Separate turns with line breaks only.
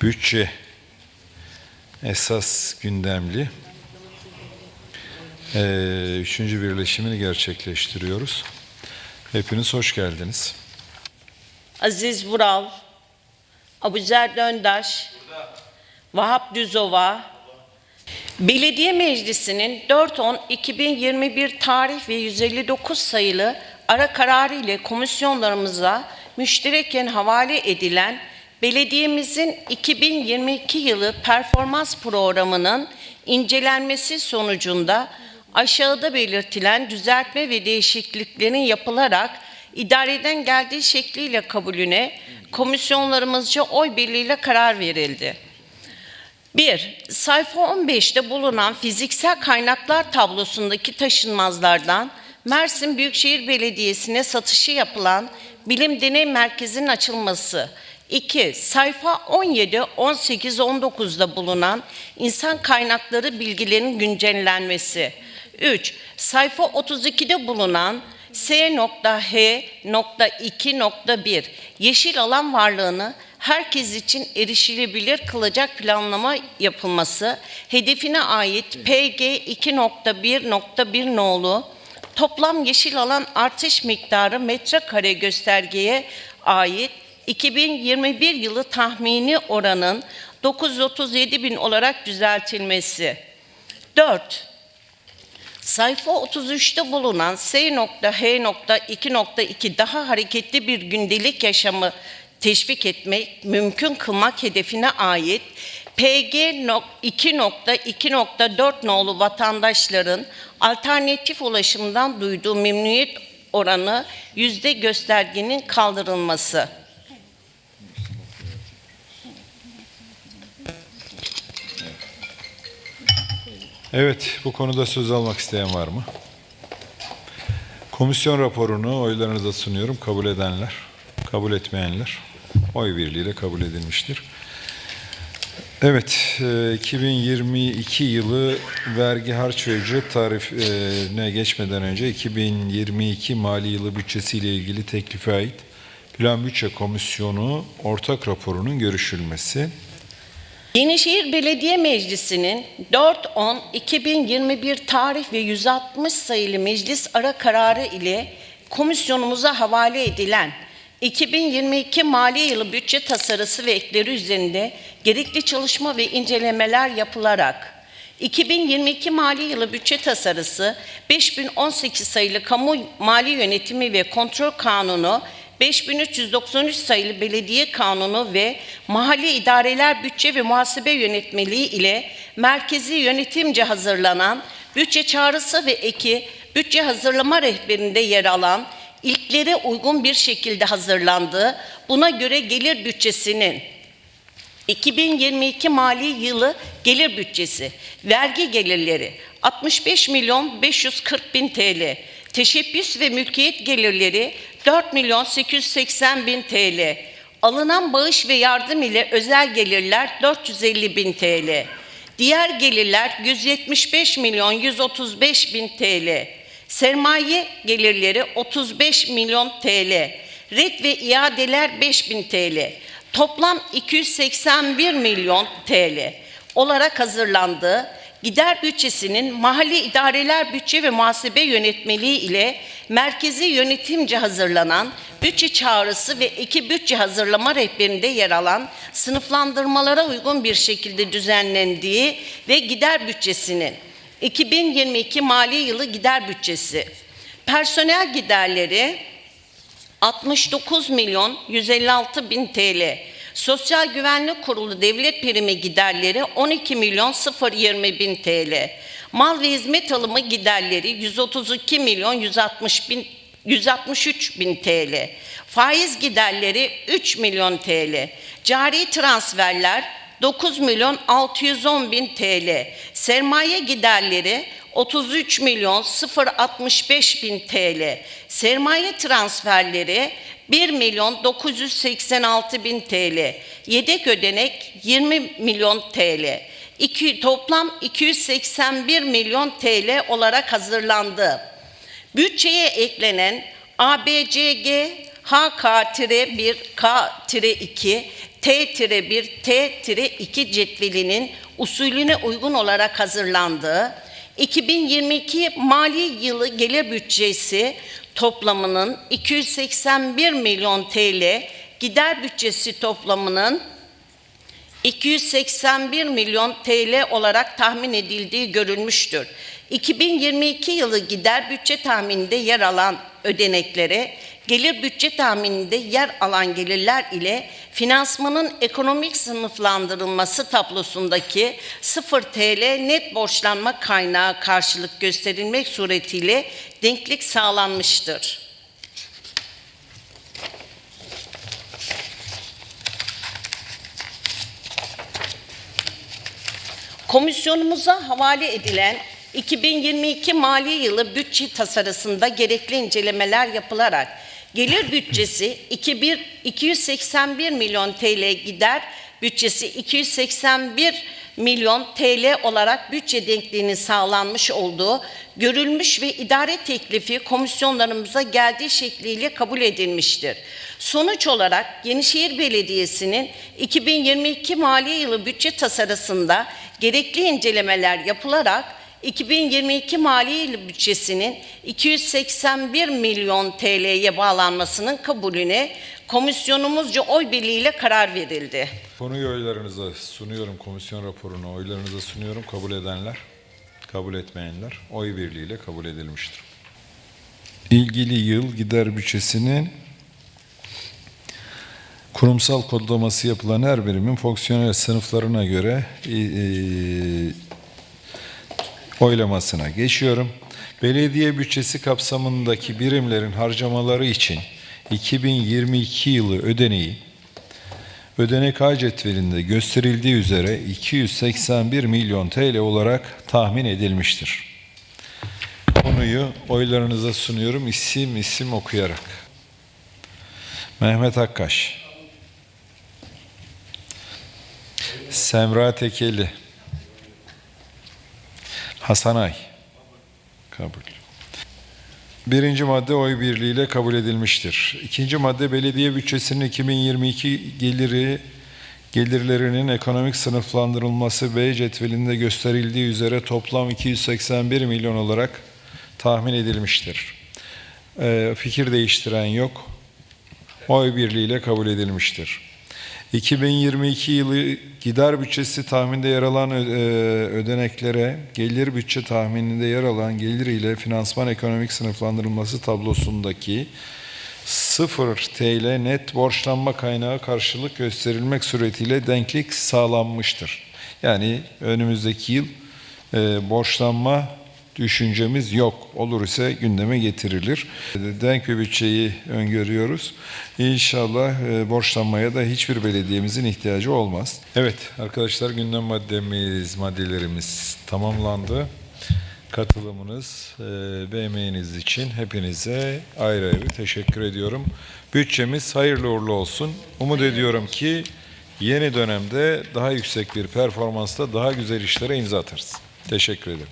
bütçe esas gündemli eee, üçüncü birleşimini gerçekleştiriyoruz. Hepiniz hoş geldiniz.
Aziz Vural, Abuzer Döndaş, Vahap Düzova, Belediye Meclisi'nin 4-10-2021 tarih ve 159 sayılı ara kararı ile komisyonlarımıza müştereken havale edilen belediyemizin 2022 yılı performans programının incelenmesi sonucunda aşağıda belirtilen düzeltme ve değişikliklerin yapılarak idareden geldiği şekliyle kabulüne komisyonlarımızca oy birliğiyle karar verildi. 1. Sayfa 15'te bulunan fiziksel kaynaklar tablosundaki taşınmazlardan Mersin Büyükşehir Belediyesi'ne satışı yapılan Bilim Deney Merkezi'nin açılması. 2. Sayfa 17, 18, 19'da bulunan insan kaynakları bilgilerinin güncellenmesi. 3. Sayfa 32'de bulunan S.H.2.1 yeşil alan varlığını herkes için erişilebilir kılacak planlama yapılması, hedefine ait PG 2.1.1 nolu toplam yeşil alan artış miktarı metrekare göstergeye ait 2021 yılı tahmini oranın 937 bin olarak düzeltilmesi. 4. Sayfa 33'te bulunan S.H.2.2 daha hareketli bir gündelik yaşamı teşvik etmek, mümkün kılmak hedefine ait PG 2.2.4 nolu vatandaşların alternatif ulaşımdan duyduğu memnuniyet oranı yüzde göstergenin kaldırılması.
Evet, bu konuda söz almak isteyen var mı? Komisyon raporunu oylarınıza sunuyorum. Kabul edenler, kabul etmeyenler oy birliğiyle kabul edilmiştir. Evet, e, 2022 yılı vergi harç ve ücret tarifine geçmeden önce 2022 mali yılı bütçesiyle ilgili teklife ait Plan Bütçe Komisyonu ortak raporunun görüşülmesi.
Yenişehir Belediye Meclisi'nin 4-10-2021 tarih ve 160 sayılı meclis ara kararı ile komisyonumuza havale edilen 2022 mali yılı bütçe tasarısı ve ekleri üzerinde gerekli çalışma ve incelemeler yapılarak 2022 mali yılı bütçe tasarısı 5018 sayılı Kamu Mali Yönetimi ve Kontrol Kanunu 5393 sayılı Belediye Kanunu ve Mahalli İdareler Bütçe ve Muhasebe Yönetmeliği ile merkezi yönetimce hazırlanan bütçe çağrısı ve eki bütçe hazırlama rehberinde yer alan ilklere uygun bir şekilde hazırlandığı, buna göre gelir bütçesinin 2022 mali yılı gelir bütçesi, vergi gelirleri 65 milyon 540 bin TL, teşebbüs ve mülkiyet gelirleri 4 milyon 880 bin TL, alınan bağış ve yardım ile özel gelirler 450 bin TL, diğer gelirler 175 milyon 135 bin TL, sermaye gelirleri 35 milyon TL, red ve iadeler 5000 TL, toplam 281 milyon TL olarak hazırlandığı gider bütçesinin mahalli idareler bütçe ve muhasebe yönetmeliği ile merkezi yönetimce hazırlanan bütçe çağrısı ve iki bütçe hazırlama rehberinde yer alan sınıflandırmalara uygun bir şekilde düzenlendiği ve gider bütçesinin 2022 mali yılı gider bütçesi personel giderleri 69 milyon 156 bin TL. Sosyal Güvenlik Kurulu devlet primi giderleri 12 milyon 020 bin TL. Mal ve hizmet alımı giderleri 132 milyon 160 bin 163 bin TL. Faiz giderleri 3 milyon TL. Cari transferler 9 milyon 610 bin TL. Sermaye giderleri 33 milyon 065 bin TL. Sermaye transferleri 1 milyon 986 bin TL. Yedek ödenek 20 milyon TL. İki, toplam 281 milyon TL olarak hazırlandı. Bütçeye eklenen ABCG HK-1, K-2, T-1, T-2 cetvelinin usulüne uygun olarak hazırlandığı 2022 mali yılı gelir bütçesi toplamının 281 milyon TL, gider bütçesi toplamının 281 milyon TL olarak tahmin edildiği görülmüştür. 2022 yılı gider bütçe tahmininde yer alan ödeneklere, gelir bütçe tahmininde yer alan gelirler ile finansmanın ekonomik sınıflandırılması tablosundaki 0 TL net borçlanma kaynağı karşılık gösterilmek suretiyle denklik sağlanmıştır. Komisyonumuza havale edilen 2022 mali yılı bütçe tasarısında gerekli incelemeler yapılarak gelir bütçesi 21 281 milyon TL gider bütçesi 281 milyon TL olarak bütçe denkliğinin sağlanmış olduğu görülmüş ve idare teklifi komisyonlarımıza geldiği şekliyle kabul edilmiştir. Sonuç olarak Yenişehir Belediyesi'nin 2022 mali yılı bütçe tasarısında gerekli incelemeler yapılarak 2022 mali bütçesinin 281 milyon TL'ye bağlanmasının kabulüne komisyonumuzca oy birliğiyle karar verildi.
Konuyu oylarınıza sunuyorum, komisyon raporunu oylarınıza sunuyorum. Kabul edenler, kabul etmeyenler oy birliğiyle kabul edilmiştir. İlgili yıl gider bütçesinin kurumsal kodlaması yapılan her birimin fonksiyonel sınıflarına göre e, e, oylamasına geçiyorum. Belediye bütçesi kapsamındaki birimlerin harcamaları için 2022 yılı ödeneği ödenek ağ cetvelinde gösterildiği üzere 281 milyon TL olarak tahmin edilmiştir. Konuyu oylarınıza sunuyorum isim isim okuyarak. Mehmet Akkaş Semra Tekeli Hasan Ay Kabul. Birinci madde oy birliğiyle kabul edilmiştir. İkinci madde belediye bütçesinin 2022 geliri gelirlerinin ekonomik sınıflandırılması B cetvelinde gösterildiği üzere toplam 281 milyon olarak tahmin edilmiştir. Ee, fikir değiştiren yok. Oy birliğiyle kabul edilmiştir. 2022 yılı gider bütçesi tahminde yer alan e, ödeneklere gelir bütçe tahmininde yer alan gelir ile finansman ekonomik sınıflandırılması tablosundaki 0 TL net borçlanma kaynağı karşılık gösterilmek suretiyle denklik sağlanmıştır. Yani önümüzdeki yıl e, borçlanma düşüncemiz yok. Olur ise gündeme getirilir. Denk bir bütçeyi öngörüyoruz. İnşallah e, borçlanmaya da hiçbir belediyemizin ihtiyacı olmaz. Evet arkadaşlar gündem maddemiz, maddelerimiz tamamlandı. Katılımınız e, ve emeğiniz için hepinize ayrı ayrı teşekkür ediyorum. Bütçemiz hayırlı uğurlu olsun. Umut ediyorum ki yeni dönemde daha yüksek bir performansla daha güzel işlere imza atarız. Teşekkür ederim.